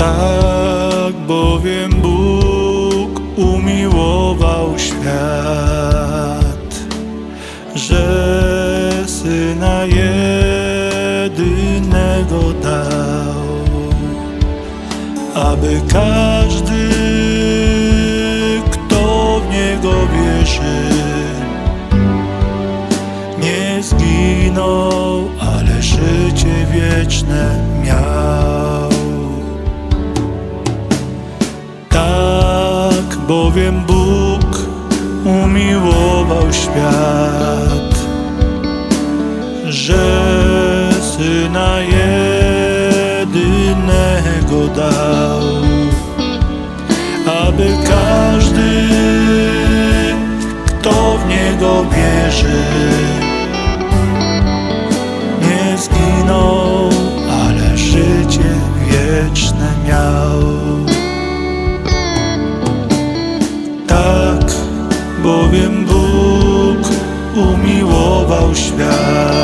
Tak bowiem Bóg umiłował świat, że Syna jedynego dał, aby każdy, kto w Niego wierzy, nie zginął, ale życie wieczne miał. Bowiem Bóg umiłował świat, że Syna jedynego dał, aby każdy, kto w Niego wierzy, nie zginął, ale życie wieczne miał. Bowiem Bóg umiłował świat,